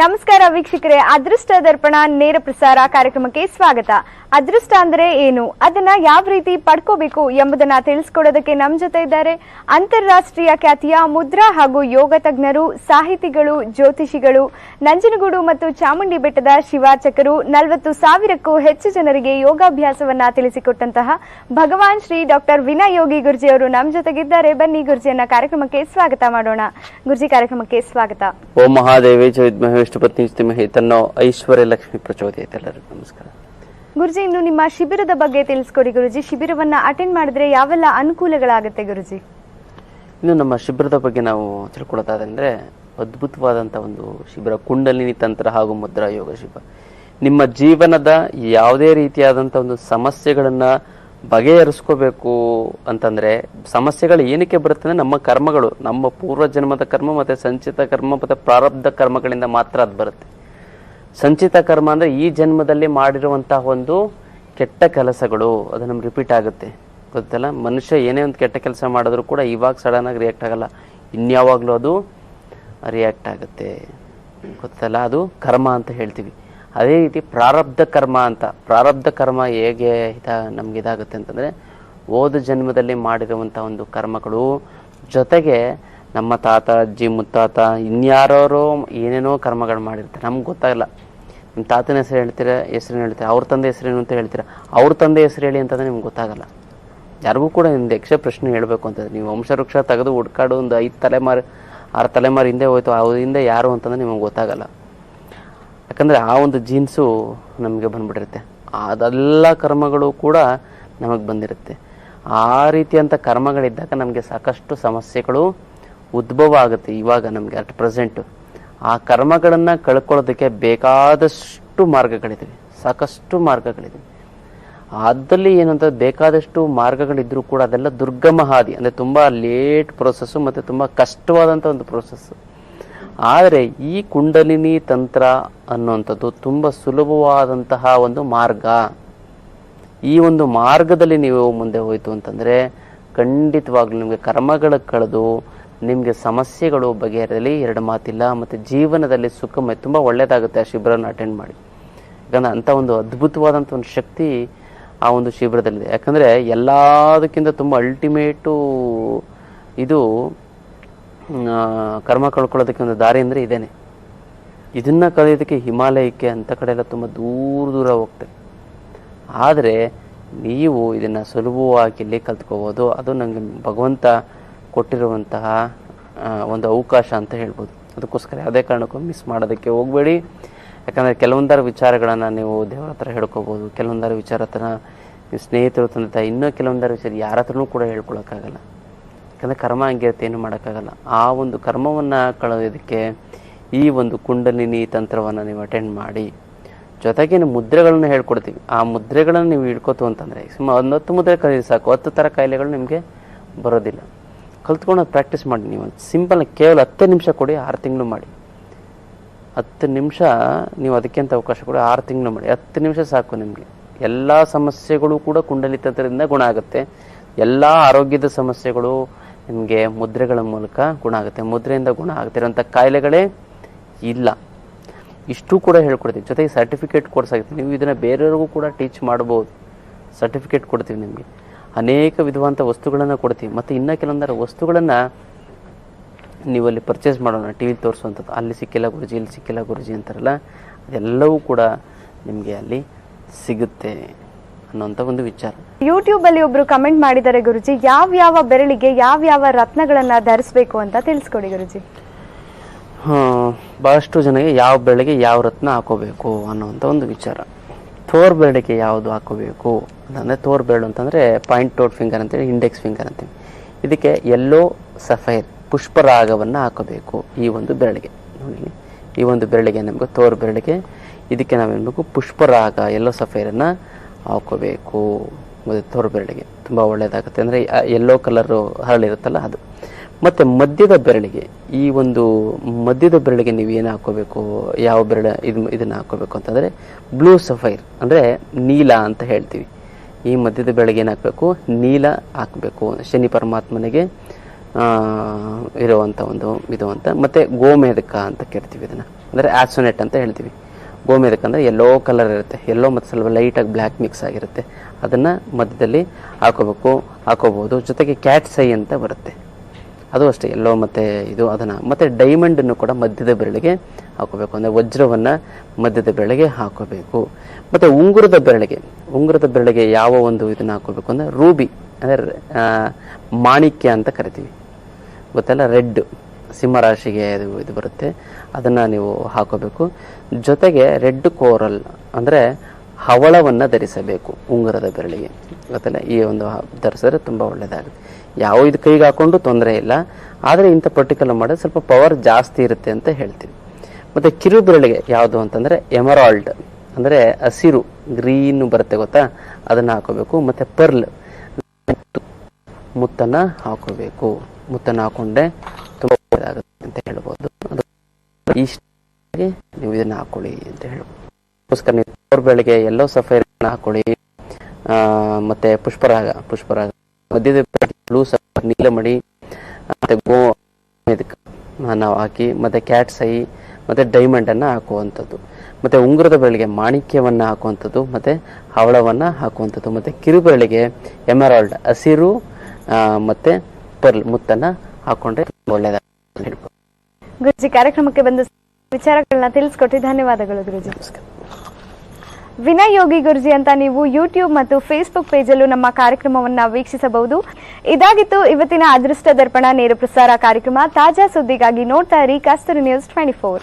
ನಮಸ್ಕಾರ ವೀಕ್ಷಕರೇ ಅದೃಷ್ಟ ದರ್ಪಣ ನೇರ ಪ್ರಸಾರ ಕಾರ್ಯಕ್ರಮಕ್ಕೆ ಸ್ವಾಗತ. ಅದೃಷ್ಟ ಅಂದ್ರೆ ಏನು? ಅದನ್ನ ಯಾವ ರೀತಿ ಪಡ್ಕೋಬೇಕು ಎಂಬುದನ್ನ ತಿಳಿಸ್ಕೊಡೋದಕ್ಕೆ ನಮ್ಮ ಜೊತೆ ಇದ್ದಾರೆ ಅಂತಾರಾಷ್ಟ್ರೀಯ ಖ್ಯಾತಿಯ ಮುದ್ರಾ ಹಾಗೂ ಯೋಗ ತಜ್ಞರು, ಸಾಹಿತಿಗಳು, ಜ್ಯೋತಿಷಿಗಳು, ನಂಜನಗೂಡು ಮತ್ತು ಚಾಮುಂಡಿ ಬೆಟ್ಟದ ಶಿವಾಚಕರು ನಲವತ್ತು ಸಾವಿರಕ್ಕೂ ಹೆಚ್ಚು ಜನರಿಗೆ ಯೋಗಾಭ್ಯಾಸವನ್ನ ತಿಳಿಸಿಕೊಟ್ಟಂತಹ ಭಗವಾನ್ ಶ್ರೀ ಡಾಕ್ಟರ್ ವಿನಯ್ ಯೋಗಿ ಗುರುಜಿ ಅವರು ನಮ್ಮ ಜೊತೆಗಿದ್ದಾರೆ. ಬನ್ನಿ ಗುರುಜಿಯನ್ನ ಕಾರ್ಯಕ್ರಮಕ್ಕೆ ಸ್ವಾಗತ ಮಾಡೋಣ. ಗುರುಜಿ, ಕಾರ್ಯಕ್ರಮಕ್ಕೆ ಸ್ವಾಗತ. ಓಂ ಮಹಾದೇವಿ ಸ್ತುಮಹಿ ತನ್ನೋ ಐಶ್ವರ್ಯ ಲಕ್ಷ್ಮಿ ಪ್ರಚೋದಯತೆ ಎಲ್ಲರಿಗೂ ನಮಸ್ಕಾರ. ಗುರುಜಿ, ಇನ್ನು ನಿಮ್ಮ ಶಿಬಿರದ ಬಗ್ಗೆ ತಿಳಿಸ್ಕೊಡಿ ಗುರುಜಿ. ಶಿಬಿರವನ್ನ ಅಟೆಂಡ್ ಮಾಡಿದ್ರೆ ಯಾವೆಲ್ಲ ಅನುಕೂಲಗಳಾಗುತ್ತೆ ಗುರುಜಿ? ಇನ್ನು ನಮ್ಮ ಶಿಬಿರದ ಬಗ್ಗೆ ನಾವು ತಿಳ್ಕೊಳ್ಳೋದಾದ್ರೆ ಅದ್ಭುತವಾದಂಥ ಒಂದು ಶಿಬಿರ, ಕುಂಡಲಿನಿ ತಂತ್ರ ಹಾಗೂ ಮುದ್ರಾ ಯೋಗ ಶಿಬಿರ. ನಿಮ್ಮ ಜೀವನದ ಯಾವುದೇ ರೀತಿಯಾದಂಥ ಒಂದು ಸಮಸ್ಯೆಗಳನ್ನ ಬಗೆಹರಿಸ್ಕೋಬೇಕು ಅಂತಂದ್ರೆ ಸಮಸ್ಯೆಗಳು ಏನಕ್ಕೆ ಬರುತ್ತೆ ಅಂದ್ರೆ ನಮ್ಮ ಕರ್ಮಗಳು, ನಮ್ಮ ಪೂರ್ವ ಜನ್ಮದ ಕರ್ಮ ಮತ್ತೆ ಸಂಚಿತ ಕರ್ಮ ಮತ್ತೆ ಪ್ರಾರಬ್ಧ ಕರ್ಮಗಳಿಂದ ಮಾತ್ರ ಅದು ಬರುತ್ತೆ. ಸಂಚಿತ ಕರ್ಮ ಅಂದರೆ ಈ ಜನ್ಮದಲ್ಲಿ ಮಾಡಿರುವಂತಹ ಒಂದು ಕೆಟ್ಟ ಕೆಲಸಗಳು. ಅದು ನಮ್ಗೆ ರಿಪೀಟ್ ಆಗುತ್ತೆ. ಗೊತ್ತಲ್ಲ? ಮನುಷ್ಯ ಏನೇ ಒಂದು ಕೆಟ್ಟ ಕೆಲಸ ಮಾಡಿದ್ರು ಕೂಡ ಇವಾಗ ಸಡನ್ ಆಗಿ ರಿಯಾಕ್ಟ್ ಆಗಲ್ಲ. ಇನ್ಯಾವಾಗಲೂ ಅದು ರಿಯಾಕ್ಟ್ ಆಗುತ್ತೆ. ಗೊತ್ತಲ್ಲ? ಅದು ಕರ್ಮ ಅಂತ ಹೇಳ್ತೀವಿ. ಅದೇ ರೀತಿ ಪ್ರಾರಬ್ಧ ಕರ್ಮ ಅಂತ. ಪ್ರಾರಬ್ಧ ಕರ್ಮ ಹೇಗೆ ಇದ ನಮ್ಗೆ ಇದಾಗುತ್ತೆ ಅಂತಂದ್ರೆ ಓದ ಜನ್ಮದಲ್ಲಿ ಮಾಡಿರುವಂಥ ಒಂದು ಕರ್ಮಗಳು. ಜೊತೆಗೆ ನಮ್ಮ ತಾತ, ಅಜ್ಜಿ, ಮುತ್ತಾತ ಇನ್ಯಾರೋ ಏನೇನೋ ಕರ್ಮಗಳು ಮಾಡಿರ್ತಾರೆ. ನಮ್ಗೆ ಗೊತ್ತಾಗಲ್ಲ. ನಿಮ್ಮ ತಾತನ ಹೆಸರು ಹೇಳ್ತೀರಾ ಹೆಸರು ಹೇಳ್ತೀರಾ, ಅವ್ರ ತಂದೆ ಹೆಸರೇನು ಅಂತ ಹೇಳ್ತೀರಾ, ಅವ್ರ ತಂದೆ ಹೆಸರು ಹೇಳಿ ಅಂತಂದ್ರೆ ನಿಮ್ಗೆ ಗೊತ್ತಾಗಲ್ಲ. ಯಾರಿಗೂ ಕೂಡ ನಿಮ್ದು ಯಕ್ಷ ಪ್ರಶ್ನೆ ಹೇಳಬೇಕು ಅಂತಂದ್ರೆ ನೀವು ವಂಶವೃಕ್ಷ ತೆಗೆದು ಹುಡ್ಕಾಡು ಒಂದು ಐದು ತಲೆಮಾರು, ಆರು ತಲೆಮಾರು ಹಿಂದೆ ಹೋಯ್ತು ಅವ್ರ ಹಿಂದೆ ಯಾರು ಅಂತಂದ್ರೆ ನಿಮಗೆ ಗೊತ್ತಾಗಲ್ಲ. ಯಾಕಂದರೆ ಆ ಒಂದು ಜೀನ್ಸು ನಮಗೆ ಬಂದ್ಬಿಟ್ಟಿರುತ್ತೆ. ಅದೆಲ್ಲ ಕರ್ಮಗಳು ಕೂಡ ನಮಗೆ ಬಂದಿರುತ್ತೆ. ಆ ರೀತಿಯಂಥ ಕರ್ಮಗಳಿದ್ದಾಗ ನಮಗೆ ಸಾಕಷ್ಟು ಸಮಸ್ಯೆಗಳು ಉದ್ಭವ ಆಗುತ್ತೆ ಇವಾಗ ನಮಗೆ ಅಟ್ ಪ್ರೆಸೆಂಟು. ಆ ಕರ್ಮಗಳನ್ನು ಕಳ್ಕೊಳ್ಳೋದಕ್ಕೆ ಬೇಕಾದಷ್ಟು ಮಾರ್ಗಗಳಿವೆ ಸಾಕಷ್ಟು ಮಾರ್ಗಗಳಿವೆ ಅದಲ್ಲಿ ಏನಂತ ಬೇಕಾದಷ್ಟು ಮಾರ್ಗಗಳಿದ್ರೂ ಕೂಡ ಅದೆಲ್ಲ ದುರ್ಗಮ ಹಾದಿ ಅಂದರೆ ತುಂಬ ಲೇಟ್ ಪ್ರೊಸೆಸ್ಸು ಮತ್ತು ತುಂಬ ಕಷ್ಟವಾದಂಥ ಒಂದು ಪ್ರೊಸೆಸ್ಸು ಆದರೆ ಈ ಕುಂಡಲಿನಿ ತಂತ್ರ ಅನ್ನುವಂಥದ್ದು ತುಂಬ ಸುಲಭವಾದಂತಹ ಒಂದು ಮಾರ್ಗ. ಈ ಒಂದು ಮಾರ್ಗದಲ್ಲಿ ನೀವು ಮುಂದೆ ಹೋಯ್ತು ಅಂತಂದರೆ ಖಂಡಿತವಾಗ್ಲೂ ನಿಮಗೆ ಕರ್ಮಗಳ ಕಳೆದು ನಿಮಗೆ ಸಮಸ್ಯೆಗಳು ಬಗೆಹರಿಯಲಿ ಎರಡು ಮಾತಿಲ್ಲ, ಮತ್ತು ಜೀವನದಲ್ಲಿ ಸುಖಮಯ, ತುಂಬ ಒಳ್ಳೆಯದಾಗುತ್ತೆ ಆ ಶಿಬಿರನ ಅಟೆಂಡ್ ಮಾಡಿ. ಯಾಕಂದರೆ ಅಂಥ ಒಂದು ಅದ್ಭುತವಾದಂಥ ಒಂದು ಶಕ್ತಿ ಆ ಒಂದು ಶಿಬಿರದಲ್ಲಿದೆ. ಯಾಕಂದರೆ ಎಲ್ಲದಕ್ಕಿಂತ ತುಂಬ ಅಲ್ಟಿಮೇಟು ಇದು ಕರ್ಮ ಕಳ್ಕೊಳ್ಳೋದಕ್ಕೆ ಒಂದು ದಾರಿ ಅಂದರೆ ಇದೇನೆ. ಇದನ್ನು ಕಲಿಯೋದಕ್ಕೆ ಹಿಮಾಲಯಕ್ಕೆ ಅಂಥ ಕಡೆ ಎಲ್ಲ ತುಂಬ ದೂರ ದೂರ ಹೋಗ್ತೇವೆ ಆದರೆ ನೀವು ಇದನ್ನು ಸುಲಭವಾಗಿ ಇಲ್ಲಿ ಕಲ್ತ್ಕೋಬೋದು, ಅದು ನನಗೆ ಭಗವಂತ ಕೊಟ್ಟಿರುವಂತಹ ಒಂದು ಅವಕಾಶ ಅಂತ ಹೇಳ್ಬೋದು. ಅದಕ್ಕೋಸ್ಕರ ಯಾವುದೇ ಕಾರಣಕ್ಕೂ ಮಿಸ್ ಮಾಡೋದಕ್ಕೆ ಹೋಗಬೇಡಿ. ಯಾಕಂದರೆ ಕೆಲವೊಂದರ ವಿಚಾರಗಳನ್ನು ನೀವು ದೇವರ ಹತ್ರ ಹೇಳ್ಕೋಬೋದು. ಕೆಲವೊಂದರ ವಿಚಾರ ಹತ್ರ ನೀವು ಸ್ನೇಹಿತರು ತಂದೆ ತಾಯಿ, ಇನ್ನೂ ಕೆಲವೊಂದರ ವಿಚಾರ ಯಾರ ಹತ್ರನೂ ಕೂಡ ಹೇಳ್ಕೊಳಕ್ಕಾಗಲ್ಲ. ಯಾಕಂದರೆ ಕರ್ಮ ಹಂಗಿರುತ್ತೆ, ಏನು ಮಾಡೋಕ್ಕಾಗಲ್ಲ. ಆ ಒಂದು ಕರ್ಮವನ್ನು ಕಳೆಯೋದಕ್ಕೆ ಈ ಒಂದು ಕುಂಡಲಿನಿ ತಂತ್ರವನ್ನು ನೀವು ಅಟೆಂಡ್ ಮಾಡಿ. ಜೊತೆಗೆ ಮುದ್ರೆಗಳನ್ನ ಹೇಳ್ಕೊಡ್ತೀವಿ. ಆ ಮುದ್ರೆಗಳನ್ನು ನೀವು ಹಿಡ್ಕೋತು ಅಂತಂದರೆ ಸುಮ್ಮ ಒಂದು ಹತ್ತು ಮುದ್ರೆ ಕಲಿಯೋದು ಸಾಕು. ಹತ್ತು ಥರ ಕಾಯಿಲೆಗಳು ನಿಮಗೆ ಬರೋದಿಲ್ಲ. ಕಲ್ತ್ಕೊಂಡು ಪ್ರಾಕ್ಟೀಸ್ ಮಾಡಿ ನೀವು. ಸಿಂಪಲ್ ಕೇವಲ ಹತ್ತು ನಿಮಿಷ ಕೊಡಿ, ಆರು ತಿಂಗಳು ಮಾಡಿ. ಹತ್ತು ನಿಮಿಷ ನೀವು ಅದಕ್ಕೆ ಅಂತ ಅವಕಾಶ ಕೊಡಿ, ಆರು ತಿಂಗಳು ಮಾಡಿ. ಹತ್ತು ನಿಮಿಷ ಸಾಕು ನಿಮಗೆ. ಎಲ್ಲ ಸಮಸ್ಯೆಗಳು ಕೂಡ ಕುಂಡಲಿ ತಂತ್ರದಿಂದ ಗುಣ ಆಗುತ್ತೆ. ಎಲ್ಲ ಆರೋಗ್ಯದ ಸಮಸ್ಯೆಗಳು ನಿಮಗೆ ಮುದ್ರೆಗಳ ಮೂಲಕ ಗುಣ ಆಗುತ್ತೆ. ಮುದ್ರೆಯಿಂದ ಗುಣ ಆಗ್ತಿರೋಂಥ ಕಾಯಿಲೆಗಳೇ ಇಲ್ಲ. ಇಷ್ಟು ಕೂಡ ಹೇಳ್ಕೊಡ್ತೀವಿ ಜೊತೆಗೆ ಸರ್ಟಿಫಿಕೇಟ್ ಕೊಡ್ಸಾಗುತ್ತೆ ನೀವು ಇದನ್ನು ಬೇರೆಯವ್ರಿಗೂ ಕೂಡ ಟೀಚ್ ಮಾಡ್ಬೋದು. ಸರ್ಟಿಫಿಕೇಟ್ ಕೊಡ್ತೀವಿ ನಿಮಗೆ. ಅನೇಕ ವಿಧವಾದಂಥ ವಸ್ತುಗಳನ್ನು ಕೊಡ್ತೀವಿ. ಮತ್ತು ಇನ್ನೂ ಕೆಲವೊಂದರ ವಸ್ತುಗಳನ್ನು ನೀವು ಅಲ್ಲಿ ಪರ್ಚೇಸ್ ಮಾಡೋಣ ಟಿ ವಿ ತೋರಿಸುವಂಥದ್ದು. ಅಲ್ಲಿ ಸಿಕ್ಕಿಲ್ಲ ಗುರುಜಿ ಇಲ್ಲಿ ಸಿಕ್ಕಿಲ್ಲ ಗುರುಜಿ ಅಂತಾರಲ್ಲ ಅದೆಲ್ಲವೂ ಕೂಡ ನಿಮಗೆ ಅಲ್ಲಿ ಸಿಗುತ್ತೆ ಅನ್ನೋಂಥ ಒಂದು ವಿಚಾರ. ಯೂಟ್ಯೂಬ್ ಅಲ್ಲಿ ಒಬ್ರು ಕಮೆಂಟ್ ಮಾಡಿದ್ದಾರೆ ಗುರುಜಿ ಯಾವ ಯಾವ ಬೆರಳಿಗೆ ಯಾವ ಯಾವ ರತ್ನಗಳನ್ನ ಧರಿಸಬೇಕು ಅಂತ ತಿಳಿಸ್ಕೊಡಿ ಗುರುಜಿ. ಬಹಳಷ್ಟು ಜನಗೆ ಯಾವ ಬೆಳೆಗೆ ಯಾವ ರತ್ನ ಹಾಕೋಬೇಕು ಅನ್ನೋವಂಥ ಒಂದು ವಿಚಾರ. ತೋರ್ ಬೆರಳಿಗೆ ಯಾವುದು ಹಾಕೋಬೇಕು ಅಂತಂದರೆ ತೋರ್ ಬೆರಳು ಅಂತಂದರೆ ಪಾಯಿಂಟ್ ಟೋಟ್ ಫಿಂಗರ್ ಅಂತೇಳಿ ಇಂಡೆಕ್ಸ್ ಫಿಂಗರ್ ಅಂತೀವಿ ಇದಕ್ಕೆ ಎಲ್ಲೋ ಸಫೈರ್ ಪುಷ್ಪರಾಗವನ್ನು ಹಾಕಬೇಕು ಈ ಒಂದು ಬೆರಳಿಗೆ. ನೋಡಿ ಈ ಒಂದು ಬೆರಳಿಗೆ ನಮಗೆ ತೋರ್ ಬೆರಳಿಗೆ ಇದಕ್ಕೆ ನಾವೇನ್ಬೇಕು ಪುಷ್ಪರಾಗ ಎಲ್ಲೋ ಸಫೈರನ್ನು ಹಾಕೋಬೇಕು ತೋರ್ ಬೆರಳಿಗೆ ತುಂಬ ಒಳ್ಳೆಯದಾಗುತ್ತೆ ಅಂದರೆ ಎಲ್ಲೋ ಕಲರು ಹರಳಿರುತ್ತಲ್ಲ ಅದು. ಮತ್ತು ಮಧ್ಯದ ಬೆರಳಿಗೆ, ಈ ಒಂದು ಮಧ್ಯದ ಬೆರಳಿಗೆ ನೀವು ಏನು ಹಾಕೋಬೇಕು ಯಾವ ಬೆರಳ ಇದು ಇದನ್ನು ಹಾಕೋಬೇಕು ಅಂತಂದರೆ ಬ್ಲೂ ಸಫೈರ್ ಅಂದರೆ ನೀಲ ಅಂತ ಹೇಳ್ತೀವಿ. ಈ ಮಧ್ಯದ ಬೆರಳಿಗೆ ಏನು ಹಾಕಬೇಕು, ನೀಲ ಹಾಕಬೇಕು. ಶನಿ ಪರಮಾತ್ಮನಿಗೆ ಇರುವಂಥ ಒಂದು ಇದು ಅಂತ. ಮತ್ತು ಗೋಮೇದಕ ಅಂತ ಕೇಳ್ತೀವಿ ಇದನ್ನು. ಅಂದರೆ ಆಸೋನೆಟ್ ಅಂತ ಹೇಳ್ತೀವಿ. ಗೋಮೇದಕ ಅಂದರೆ ಎಲ್ಲೋ ಕಲರ್ ಇರುತ್ತೆ. ಎಲ್ಲೋ ಮತ್ತು ಸ್ವಲ್ಪ ಲೈಟಾಗಿ ಬ್ಲ್ಯಾಕ್ ಮಿಕ್ಸ್ ಆಗಿರುತ್ತೆ. ಅದನ್ನು ಮಧ್ಯದಲ್ಲಿ ಹಾಕೋಬೇಕು ಹಾಕೋಬೋದು ಜೊತೆಗೆ ಕ್ಯಾಟ್ ಸೈ ಅಂತ ಬರುತ್ತೆ. ಅದು ಅಷ್ಟೇ, ಎಲ್ಲೋ ಮತ್ತೆ ಇದು, ಅದನ್ನ ಮತ್ತೆ ಡೈಮಂಡನ್ನು ಕೂಡ ಮಧ್ಯದ ಬೆರಳಿಗೆ ಹಾಕೋಬೇಕು. ಅಂದರೆ ವಜ್ರವನ್ನ ಮಧ್ಯದ ಬೆರಳಿಗೆ ಹಾಕೋಬೇಕು. ಮತ್ತೆ ಉಂಗುರದ ಬೆರಳಿಗೆ ಉಂಗುರದ ಬೆರಳಿಗೆ ಯಾವ ಒಂದು ಇದನ್ನ ಹಾಕೋಬೇಕು ಅಂದ್ರೆ ರೂಬಿ, ಅಂದರೆ ಮಾಣಿಕ್ಯ ಅಂತ ಕರಿತೀವಿ. ಗೊತ್ತಲ್ಲ? ರೆಡ್ ಸಿಂಹರಾಶಿಗೆ ಇದು ಇದು ಬರುತ್ತೆ. ಅದನ್ನ ನೀವು ಹಾಕೋಬೇಕು. ಜೊತೆಗೆ ರೆಡ್ ಕೋರಲ್ ಅಂದ್ರೆ ಹವಳವನ್ನ ಧರಿಸಬೇಕು ಉಂಗುರದ ಬೆರಳಿಗೆ. ಗೊತ್ತಲ್ಲ? ಈ ಒಂದು ಧರಿಸಿದ್ರೆ ತುಂಬಾ ಒಳ್ಳೇದಾಗುತ್ತೆ. ಯಾವ ಇದು ಕೈಗೆ ಹಾಕೊಂಡು ತೊಂದರೆ ಇಲ್ಲ. ಆದರೆ ಇಂಥ ಪರ್ಟಿಕ್ಯುಲರ್ ಮಾಡೋದು ಸ್ವಲ್ಪ ಪವರ್ ಜಾಸ್ತಿ ಇರುತ್ತೆ ಅಂತ ಹೇಳ್ತೀವಿ. ಮತ್ತು ಕಿರು ಬೆರಳಿಗೆ ಯಾವುದು ಅಂತಂದರೆ ಎಮರಾಲ್ಡ್ ಅಂದರೆ ಹಸಿರು ಗ್ರೀನು ಬರುತ್ತೆ ಗೊತ್ತಾ? ಅದನ್ನು ಹಾಕೋಬೇಕು. ಮತ್ತೆ ಪರ್ಲ್ ಮುತ್ತನ್ನು ಹಾಕೋಬೇಕು. ಮುತ್ತನ್ನು ಹಾಕೊಂಡೆ ತುಂಬ ಅಂತ ಹೇಳ್ಬೋದು. ಅದು ಇಷ್ಟಾಗಿ ನೀವು ಇದನ್ನು ಹಾಕೊಳ್ಳಿ ಅಂತ ಹೇಳ್ಬೋದು. ನೀವು ಪವರ್ ಬೆಳಗ್ಗೆ ಎಲ್ಲೋ ಸಫೈರನ್ನು ಹಾಕೊಳ್ಳಿ. ಮತ್ತೆ ಪುಷ್ಪರಾಗ ಪುಷ್ಪರಾಗ. ಮಧ್ಯದ ಬ್ಲೂ ನೀಲಮಣಿ ಮತ್ತೆ ಗೋ ಇದಕ್ಕೆ ನಾವು ಹಾಕಿ ಮತ್ತೆ ಕ್ಯಾಟ್ ಸೈ ಮತ್ತೆ ಡೈಮಂಡ್ ಅನ್ನ ಹಾಕುವಂಥದ್ದು. ಮತ್ತೆ ಉಂಗುರದ ಬೆರಳಿಗೆ ಮಾಣಿಕ್ಯವನ್ನ ಹಾಕುವಂಥದ್ದು ಮತ್ತೆ ಹವಳವನ್ನ ಹಾಕುವಂಥದ್ದು ಮತ್ತೆ ಕಿರುಬೆರಳಿಗೆ ಎಮರಾಲ್ಡ್ ಹಸಿರು ಮತ್ತೆ ಪರ್ಲ್ ಮುತ್ತನ್ನ ಹಾಕೊಂಡ್ರೆ ಒಳ್ಳೆಯದಾಗುತ್ತೆ ಹೇಳ್ಬೋದು. ಗುರುಜಿ ಕಾರ್ಯಕ್ರಮಕ್ಕೆ ಬಂದು ವಿಚಾರಗಳನ್ನ ತಿಳಿಸ್ಕೊಟ್ಟು ಧನ್ಯವಾದಗಳು ಗುರುಜಿ. ನಮಸ್ಕಾರ. ವಿನಯ್ ಯೋಗಿ ಗುರುಜಿ ಅಂತ ನೀವು ಯೂಟ್ಯೂಬ್ ಮತ್ತು ಫೇಸ್ಬುಕ್ ಪೇಜಲ್ಲೂ ನಮ್ಮ ಕಾರ್ಯಕ್ರಮವನ್ನ ವೀಕ್ಷಿಸಬಹುದು. ಇದಾಗಿತ್ತು ಇವತ್ತಿನ ಅದೃಷ್ಟ ದರ್ಪಣ ನೇರ ಪ್ರಸಾರ ಕಾರ್ಯಕ್ರಮ. ತಾಜಾ ಸುದ್ದಿಗಾಗಿ ನೋಡ್ತಾ ಇರಿ ಕಸ್ತೂರಿ ನ್ಯೂಸ್ ಟ್ವೆಂಟಿ ಫೋರ್